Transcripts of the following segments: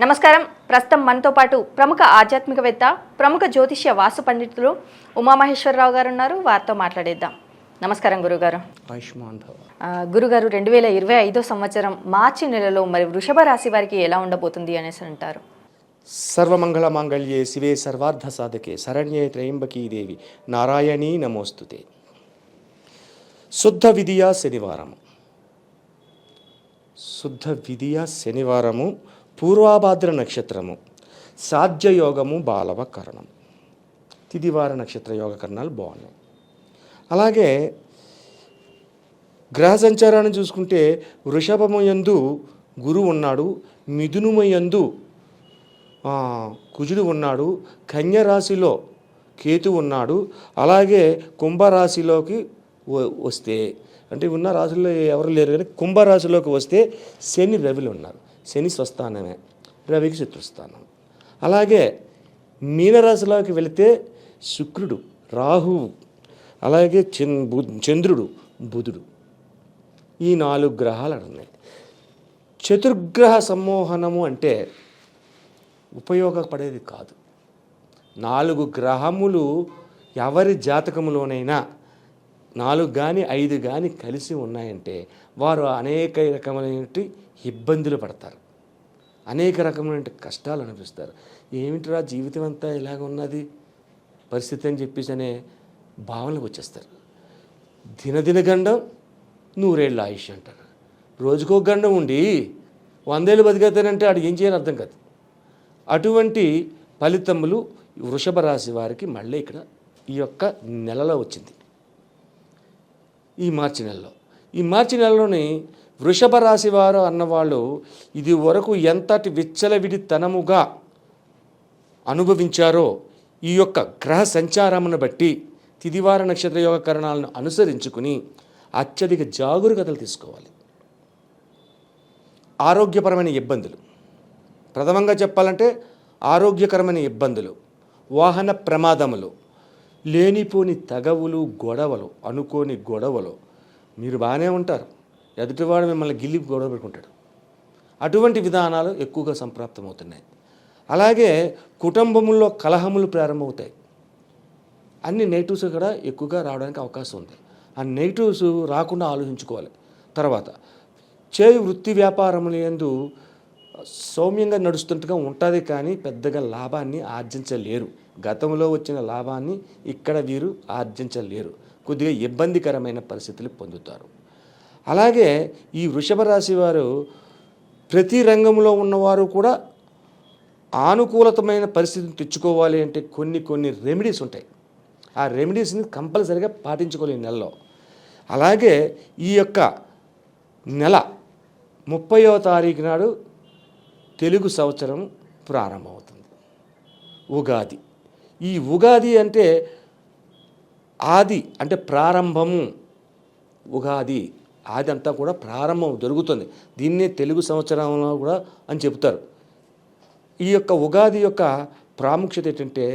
నమస్కారం. ప్రస్తుతం మనతో పాటు ప్రముఖ ఆధ్యాత్మికవేత్త ప్రముఖ జ్యోతిష్య వాస్తు పండితులు ఉమామహేశ్వరరావు గారు ఉన్నారు వారితో మాట్లాడేద్దాం. నమస్కారం గురుగారు. గురుగారు రెండు వేల ఇరవై ఐదో సంవత్సరం మార్చి నెలలో మరి వృషభ రాశి వారికి ఎలా ఉండబోతుంది అనేసి అంటారు. సర్వమంగళ మాంగళ్యే శివే సర్వార్థ సాధకే శరణ్యే త్రయంబకీ దేవి నారాయణీ నమోస్తుతే. శుద్ధ విధియ శనివారము. శుద్ధ విధియ శనివారము పూర్వాభాద్ర నక్షత్రము సాధ్యయోగము బాలవ కరణం. తిదివార నక్షత్ర యోగ కరణాలు బాగున్నాయి. అలాగే గ్రహ సంచారాన్ని చూసుకుంటే వృషభమయందు గురువు ఉన్నాడు మిథునుమయందు కుజుడు ఉన్నాడు కన్యరాశిలో కేతు ఉన్నాడు అలాగే కుంభరాశిలోకి వస్తే అంటే ఉన్న రాశుల్లో ఎవరు లేరు కానీ కుంభరాశిలోకి వస్తే శని రవిలు ఉన్నారు. శని స్వస్థానమే రవికి శత్రుస్థానం. అలాగే మీనరాశిలోకి వెళితే శుక్రుడు రాహువు అలాగే చన్ బు- చంద్రుడు బుధుడు. ఈ నాలుగు గ్రహాలు ఉన్నాయి చతుర్గ్రహ సమ్మోహనము అంటే ఉపయోగపడేది కాదు. నాలుగు గ్రహములు ఎవరి జాతకములోనైనా నాలుగు కానీ ఐదు కానీ కలిసి ఉన్నాయంటే వారు అనేక రకములైన ఇబ్బందులు పడతారు. అనేక రకమైన కష్టాలు అనిపిస్తారు ఏమిటిరా జీవితం అంతా ఇలాగ ఉన్నది? పరిస్థితి అని చెప్పేసి అనే భావనలకు వచ్చేస్తారు. దినదిన గండం నూరేళ్ళు ఆయుష్ అంటారు. రోజుకో గండం ఉండి వందేళ్ళు బతికేతానంటే ఆడు ఏం చేయాలి అర్థం కాదు. అటువంటి ఫలితములు వృషభ రాశి వారికి మళ్ళీ ఇక్కడ ఈ యొక్క నెలలో వచ్చింది. ఈ మార్చి నెలలో. ఈ మార్చి నెలలోని వృషభ రాశి వారు అన్నవాళ్ళు ఇది వరకు ఎంతటి విచ్చలవిడితనముగా అనుభవించారో ఈ యొక్క గ్రహ సంచారమును బట్టి తిదివార నక్షత్ర యోగ కరణాలను అనుసరించుకుని అత్యధిక జాగరూకతలు తీసుకోవాలి. ఆరోగ్యపరమైన ఇబ్బందులు. ప్రథమంగా చెప్పాలంటే ఆరోగ్యకరమైన ఇబ్బందులు. వాహన ప్రమాదములు. లేనిపోని తగవులు గొడవలు అనుకోని గొడవలు. మీరు బాగానే ఉంటారు. ఎదుటివాడు మిమ్మల్ని గిల్లి గొడవ పెట్టుకుంటాడు. అటువంటి విధానాలు ఎక్కువగా సంప్రాప్తమవుతున్నాయి. అలాగే కుటుంబముల్లో కలహములు ప్రారంభమవుతాయి. అన్ని నెగిటివ్స్ కూడా ఎక్కువగా రావడానికి అవకాశం ఉంది. ఆ నెగిటివ్స్ రాకుండా ఆలోచించుకోవాలి. తర్వాత చేయి వృత్తి వ్యాపారముల ఎందు సౌమ్యంగా నడుస్తుంటగా ఉంటుంది కానీ పెద్దగా లాభాన్ని ఆర్జించలేరు. గతంలో వచ్చిన లాభాన్ని ఇక్కడ వీరు ఆర్జించలేరు. కొద్దిగా ఇబ్బందికరమైన పరిస్థితులు పొందుతారు. అలాగే ఈ వృషభ రాశి వారు ప్రతి రంగంలో ఉన్నవారు కూడా ఆనుకూలతమైన పరిస్థితిని తెచ్చుకోవాలి అంటే కొన్ని కొన్ని రెమెడీస్ ఉంటాయి. ఆ రెమెడీస్ని కంపల్సరిగా పాటించుకోవాలి ఈ నెలలో. అలాగే ఈ యొక్క నెల ముప్పయో తారీఖు నాడు తెలుగు సంవత్సరం ప్రారంభమవుతుంది. ఉగాది. ఈ ఉగాది అంటే ఆది అంటే ప్రారంభము. ఉగాది. అదంతా అంతా కూడా ప్రారంభం జరుగుతుంది. దీన్నే తెలుగు సంవత్సరంలో కూడా అని చెప్తారు ఈ యొక్క ఉగాది యొక్క ప్రాముఖ్యత ఏంటంటే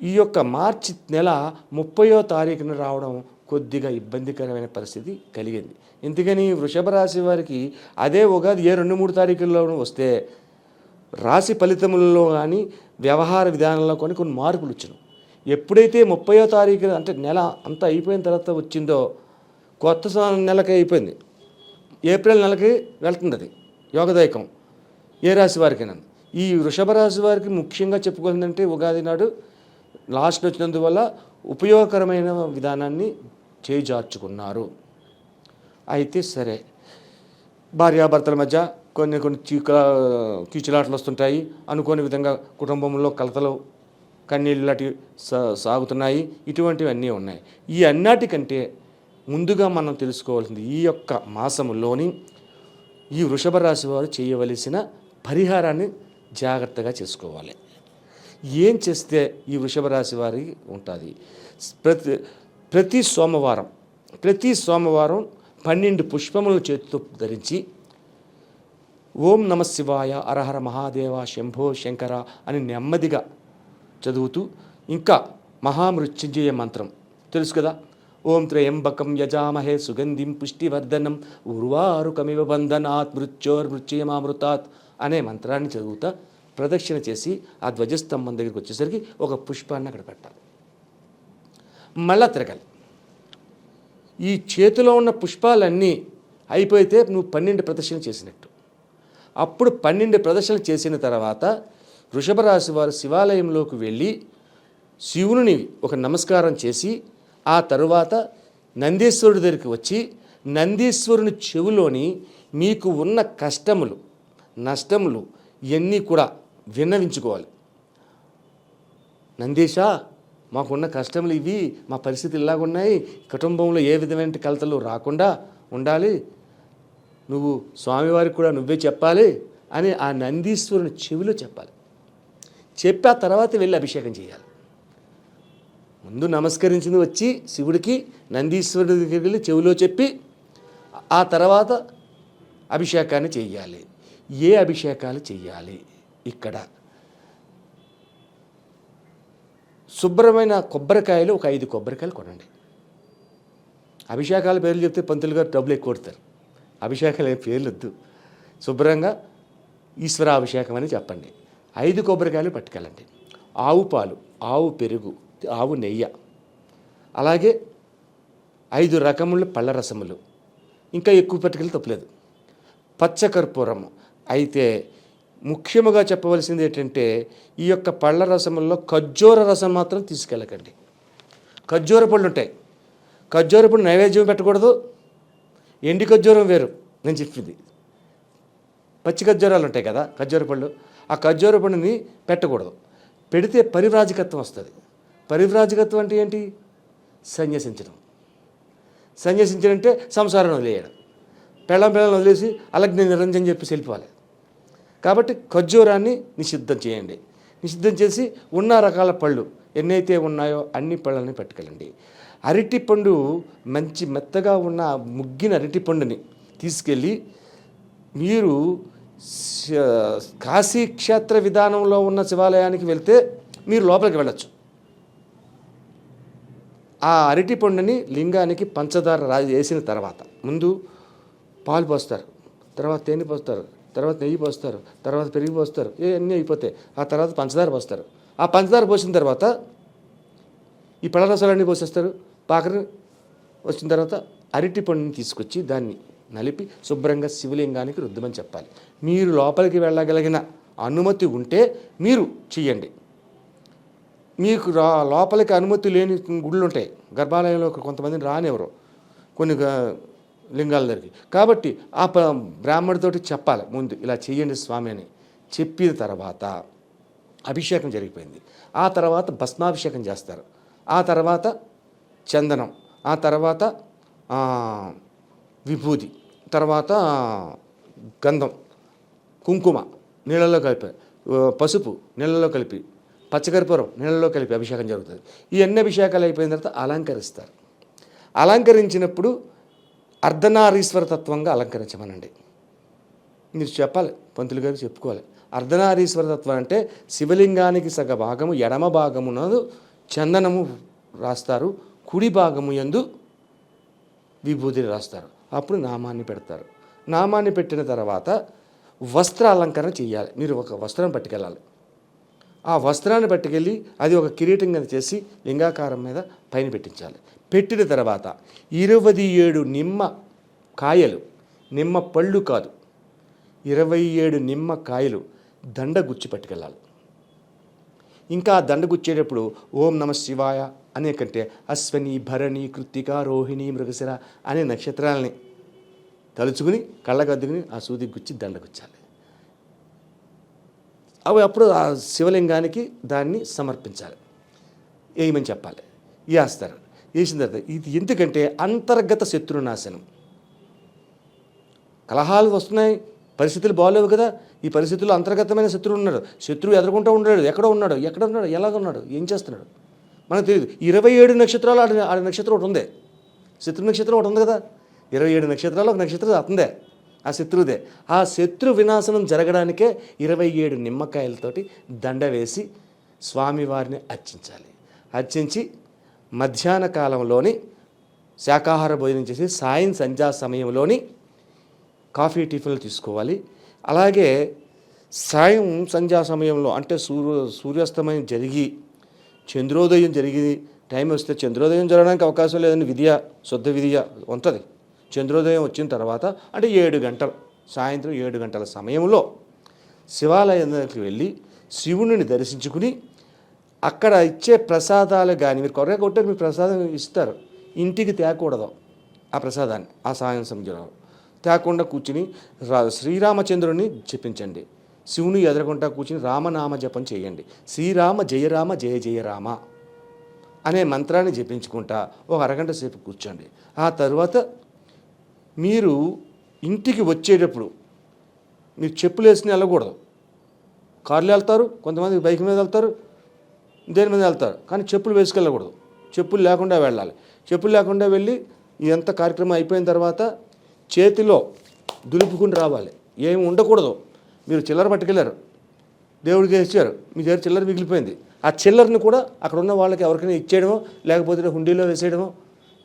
ఈ యొక్క మార్చి నెల ముప్పయో తారీఖున రావడం కొద్దిగా ఇబ్బందికరమైన పరిస్థితి కలిగింది. ఎందుకని? వృషభ రాశి వారికి అదే ఉగాది ఏ రెండు మూడు తారీఖుల్లోనూ వస్తే రాశి ఫలితములలో కానీ వ్యవహార విధానంలో కొన్ని కొన్ని మార్పులు వచ్చినాయి ఎప్పుడైతే ముప్పయో తారీఖు అంటే నెల అంతా అయిపోయిన తర్వాత వచ్చిందో కొత్త నెలకి అయిపోయింది. ఏప్రిల్ నెలకి వెళ్తుంది అది యోగదాయకం. ఏ రాశి వారికైనా. ఈ వృషభ రాశి వారికి ముఖ్యంగా చెప్పుకోవాలంటే ఉగాది నాడు లాస్ట్ వచ్చినందువల్ల ఉపయోగకరమైన విధానాన్ని చేజార్చుకున్నారు. అయితే సరే భార్యాభర్తల మధ్య కొన్ని కొన్ని చీక కీచులాటలు వస్తుంటాయి. అనుకోని విధంగా కుటుంబంలో కలతలు కన్నీళ్ళు లాంటివి సా- సాగుతున్నాయి. ఇటువంటివన్నీ ఉన్నాయి. ఈ అన్నిటికంటే ముందుగా మనం తెలుసుకోవాల్సింది ఈ యొక్క మాసములోని ఈ వృషభ రాశి వారు చేయవలసిన పరిహారాన్ని జాగ్రత్తగా చేసుకోవాలి. ఏం చేస్తే ఈ వృషభ రాశి వారికి ఉంటుంది? ప్రతి ప్రతి సోమవారం ప్రతి సోమవారం పన్నెండు పుష్పములను చేతితో ధరించి ఓం నమ శివాయ అరహర మహాదేవ శంభో శంకర అని నెమ్మదిగా చదువుతూ ఇంకా మహామృత్యుంజయ మంత్రం తెలుసు కదా? ఓం త్రయంబకం యజామహే సుగంధిం పుష్టివర్ధనం. ఉర్వారుకమివ బంధనాత్ మృత్యోర్మృత్యమామృతాత్ అనే మంత్రాన్ని చదువుతా ప్రదక్షిణ చేసి ఆ ధ్వజస్తంభం దగ్గరికి వచ్చేసరికి ఒక పుష్పాన్ని అక్కడ పెట్టాలి. మళ్ళా తిరగాలి. ఈ చేతిలో ఉన్న పుష్పాలన్నీ అయిపోతే నువ్వు పన్నెండు ప్రదర్శన చేసినట్టు. అప్పుడు పన్నెండు ప్రదర్శన చేసిన తర్వాత వృషభరాశి వారు శివాలయంలోకి వెళ్ళి శివుని ఒక నమస్కారం చేసి ఆ తరువాత నందీశ్వరుడి దగ్గరికి వచ్చి నందీశ్వరుని చెవిలోని మీకు ఉన్న కష్టములు నష్టములు ఇవన్నీ కూడా విన్నవించుకోవాలి. నందీశ మాకున్న కష్టములు ఇవి మా పరిస్థితులు ఇలాగున్నాయి కుటుంబంలో ఏ విధమైన కలతలు రాకుండా ఉండాలి. నువ్వు స్వామివారికి కూడా నువ్వే చెప్పాలి అని ఆ నందీశ్వరుని చెవిలో చెప్పాలి. చెప్పి ఆ తర్వాత వెళ్ళి అభిషేకం చేయాలి. ముందు నమస్కరించింది వచ్చి శివుడికి నందీశ్వరుడి దగ్గరికి వెళ్ళి చెవిలో చెప్పి ఆ తర్వాత అభిషేకాన్ని చేయాలి ఏ అభిషేకాలు చేయాలి ఇక్కడ శుభ్రమైన కొబ్బరికాయలు ఒక ఐదు కొబ్బరికాయలు కొనండి. అభిషేకాల పేర్లు చెప్తే పంతులు గారు డబ్బులు ఎక్కువ కొడతారు. అభిషేకాలు ఏ పేర్లు వద్దు శుభ్రంగా ఈశ్వరాభిషేకం అని చెప్పండి. ఐదు కొబ్బరికాయలు పట్టుకెళ్ళండి. ఆవు పాలు ఆవు పెరుగు ఆవు నెయ్య. అలాగే ఐదు రకముల పళ్ళ రసములు. ఇంకా ఎక్కువ పట్టుకెళ్ళి తప్పలేదు. పచ్చకర్పూరము అయితే ముఖ్యముగా చెప్పవలసింది ఏంటంటే ఈ యొక్క పళ్ళ రసముల్లో ఖర్జూర రసం మాత్రం తీసుకెళ్ళకండి. ఖర్జూర పళ్ళు ఉంటాయి. ఖర్జూర పళ్ళు నైవేద్యం పెట్టకూడదు. ఎండి ఖర్జూరం వేరు. నేను చెప్పింది. పచ్చి ఖర్జూరాలు ఉంటాయి కదా ఖర్జూర పళ్ళు. ఆ ఖర్జూర పండుని పెట్టకూడదు. పెడితే పరివ్రాజకత్వం వస్తుంది. పరివ్రాజకత్వం అంటే ఏంటి? సన్యసించడం. సన్యసించడం అంటే సంసారం వదిలేయడం. పెళ్ళం పెళ్ళం వదిలేసి అలాగే నిరంజన్ చెప్పి వెళ్ళిపోవాలి కాబట్టి ఖర్జూరాన్ని నిషిద్ధం చేయండి. నిషిద్ధం చేసి ఉన్న రకాల పళ్ళు ఎన్నైతే ఉన్నాయో అన్ని పళ్ళని పట్టుకెళ్ళండి. అరటి పండు మంచి మెత్తగా ఉన్న ముగ్గిన అరటి పండుని తీసుకెళ్ళి మీరు కాశీ క్షేత్ర విధానంలో ఉన్న శివాలయానికి వెళ్తే మీరు లోపలికి వెళ్ళచ్చు. ఆ అరటి పండుని లింగానికి పంచదార రాజు వేసిన తర్వాత ముందు పాలు పోస్తారు తర్వాత తేనె పోస్తారు తర్వాత నెయ్యి పోస్తారు తర్వాత పెరిగి పోస్తారు ఇవన్నీ అయిపోతాయి ఆ తర్వాత పంచదార పోస్తారు. ఆ పంచదార పోసిన తర్వాత ఈ పడరసాలన్నీ పోసేస్తారు పాకర వచ్చిన తర్వాత అరటి పండుని తీసుకొచ్చి దాన్ని నలిపి శుభ్రంగా శివలింగానికి రుద్దమని చెప్పాలి. మీరు లోపలికి వెళ్ళగలిగిన అనుమతి ఉంటే మీరు చెయ్యండి. మీకు రా లోపలికి అనుమతి లేని గుళ్ళు ఉంటాయి గర్భాలయంలో కొంతమందిని రానివ్వరు. కొన్ని లింగాల దగ్గరికి. కాబట్టి ఆ బ్రాహ్మడితోటి చెప్పాలి. ముందు ఇలా చెయ్యండి స్వామి అని చెప్పిన తర్వాత అభిషేకం జరిగిపోయింది. ఆ తర్వాత భస్మాభిషేకం చేస్తారు. ఆ తర్వాత చందనం. ఆ తర్వాత విభూది తర్వాత గంధం. కుంకుమ నీళ్ళలో కలిపి పసుపు నీళ్ళలో కలిపి పచ్చకర్పూరం నీళ్ళలో కలిపి అభిషేకం జరుగుతుంది. ఈ అన్ని అభిషేకాలు అయిపోయిన తర్వాత అలంకరిస్తారు. అలంకరించినప్పుడు అర్ధనారీశ్వర తత్వంగా అలంకరించమనండి. మీరు చెప్పాలి పంతులు గారు చెప్పుకోవాలి. అర్ధనారీశ్వర తత్వం అంటే శివలింగానికి సగ భాగము ఎడమ భాగమునందు చందనము రాస్తారు కుడి భాగము యందు విభూతిని రాస్తారు. అప్పుడు నామాన్ని పెడతారు. నామాన్ని పెట్టిన తర్వాత వస్త్ర అలంకరణ చేయాలి మీరు ఒక వస్త్రం పట్టుకెళ్ళాలి. ఆ వస్త్రాన్ని పట్టుకెళ్ళి అది ఒక కిరీటం కింద చేసి లింగాకారం మీద పైన పెట్టించాలి. పెట్టిన తర్వాత ఇరవై ఏడు నిమ్మ కాయలు నిమ్మ పళ్ళు కాదు ఇరవై ఏడు నిమ్మ కాయలు దండ గుచ్చి పట్టుకెళ్ళాలి. ఇంకా ఆ దండ గుచ్చేటప్పుడు ఓం నమ శివాయ అనే కంటే అశ్వని భరణి కృత్తిక రోహిణి మృగశిర అనే నక్షత్రాలని తలుచుకుని కళ్ళకద్దుకుని ఆ సూది గుచ్చి దండ గుచ్చాలి. అవి అప్పుడు ఆ శివలింగానికి దాన్ని సమర్పించాలి. వేయమని చెప్పాలి? వేస్తారు వేసిన తర్వాత ఇది ఎందుకంటే అంతర్గత శత్రునాశనం. కలహాలు వస్తున్నాయి పరిస్థితులు బాగలేవు కదా. ఈ పరిస్థితుల్లో అంతర్గతమైన శత్రువు ఉన్నాడు. శత్రువు ఎదుర్కొంటూ ఉన్నాడు ఎక్కడ ఉన్నాడు? ఎక్కడ ఉన్నాడు? ఎలాగ ఉన్నాడు? ఏం చేస్తున్నాడు? మనకు తెలియదు ఇరవై ఏడు నక్షత్రాలు ఆడ ఆడ నక్షత్రం ఒకటి ఉంది. శత్రు నక్షత్రం ఒకటి ఉంది కదా. ఇరవై ఏడు నక్షత్రాలు ఒక నక్షత్రం అతందే ఆ శత్రుదే. ఆ శత్రు వినాశనం జరగడానికే ఇరవై ఏడు నిమ్మకాయలతోటి దండ వేసి స్వామివారిని అర్చించాలి. అర్చించి మధ్యాహ్న కాలంలోని శాకాహార భోజనం చేసి సాయం సంధ్యా సమయంలోని కాఫీ టిఫిన్లు తీసుకోవాలి. అలాగే సాయం సంధ్యా సమయంలో అంటే సూర్య సూర్యాస్తమయం జరిగి చంద్రోదయం జరిగి టైం వస్తే చంద్రోదయం జరగడానికి అవకాశం లేదని విద్య శుద్ధ విద్య ఉంటుంది. చంద్రోదయం వచ్చిన తర్వాత అంటే ఏడు గంటలు సాయంత్రం ఏడు గంటల సమయంలో శివాలయానికి వెళ్ళి శివుని దర్శించుకుని అక్కడ ఇచ్చే ప్రసాదాలు కానీ మీరు కొరగా కొట్టారు మీరు ప్రసాదం ఇస్తారు. ఇంటికి తేకూడదు ఆ ప్రసాదాన్ని ఆ సాయం సమయంలో. తేకుండా కూర్చుని రా శ్రీరామచంద్రుని జపించండి. శివుని ఎదురకుండా కూర్చుని రామనామ జపం చేయండి. శ్రీరామ జయరామ జయ జయ రామ అనే మంత్రాన్ని జపించుకుంటా ఒక అరగంట సేపు కూర్చోండి. ఆ తర్వాత మీరు ఇంటికి వచ్చేటప్పుడు మీరు చెప్పులు వేసుకుని వెళ్ళకూడదు. కార్లు వెళ్తారు కొంతమంది బైక్ మీద వెళ్తారు దేని మీద వెళ్తారు. కానీ చెప్పులు వేసుకెళ్ళకూడదు. చెప్పులు లేకుండా వెళ్ళాలి. చెప్పులు లేకుండా వెళ్ళి ఎంత కార్యక్రమం అయిపోయిన తర్వాత చేతిలో దులుపుకుని రావాలి. ఏమి ఉండకూడదు. మీరు చిల్లర పట్టుకెళ్ళారు. దేవుడికి ఇచ్చారు మీ దగ్గర చిల్లర మిగిలిపోయింది. ఆ చిల్లరని కూడా అక్కడ ఉన్న వాళ్ళకి ఎవరికైనా ఇచ్చేయడమో లేకపోతే హుండీలో వేసేయడమో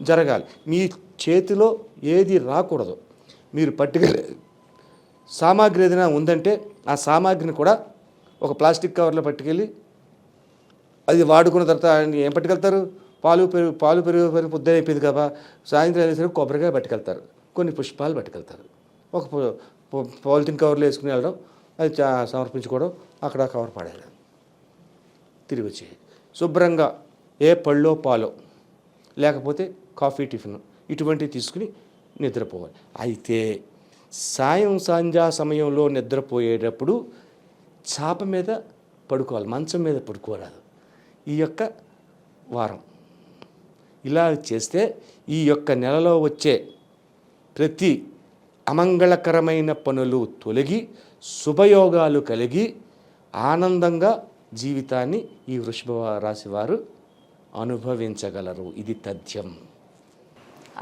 జరగాలి. మీ చేతిలో ఏది రాకూడదు. మీరు పట్టుకెళ్ళే సామాగ్రి ఏదైనా ఉందంటే ఆ సామాగ్రిని కూడా ఒక ప్లాస్టిక్ కవర్లో పట్టుకెళ్ళి అది వాడుకున్న తర్వాత ఆయన ఏం పట్టుకెళ్తారు? పాలు పెరుగు పాలు పెరుగు పెరుగు పొద్దున అయిపోయింది కదా సాయంత్రం అయినసరికి కొబ్బరికాయ పట్టుకెళ్తారు. కొన్ని పుష్పాలు పట్టుకెళ్తారు. ఒక పాలిథిన్ కవర్లో వేసుకుని వెళ్ళడం అది చా- సమర్పించుకోవడం అక్కడ కవర్ పడేయడం. తిరిగి వచ్చి శుభ్రంగా ఏ పళ్ళో పాలో లేకపోతే కాఫీ టిఫిన్. ఇటువంటివి తీసుకుని నిద్రపోవాలి. అయితే సాయం సంధ్యా సమయంలో నిద్రపోయేటప్పుడు చాప మీద పడుకోవాలి. మంచం మీద పడుకోరాదు. ఈ యొక్క వారం. ఇలా చేస్తే ఈ యొక్క నెలలో వచ్చే ప్రతి అమంగళకరమైన పనులు తొలగి శుభయోగాలు కలిగి ఆనందంగా జీవితాన్ని ఈ వృషభ రాశి వారు అనుభవించగలరు. ఇది తథ్యం.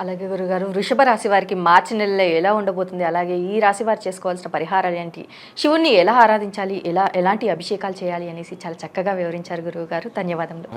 అలాగే గురుగారు వృషభ రాశి వారికి మార్చి నెలలో ఎలా ఉండబోతుంది? అలాగే ఈ రాశి వారు చేసుకోవాల్సిన పరిహారాలు ఏంటి? శివుణ్ణి ఎలా ఆరాధించాలి? ఎలా ఎలాంటి అభిషేకాలు చేయాలి అనేసి చాలా చక్కగా వివరించారు గురువు గారు ధన్యవాదములు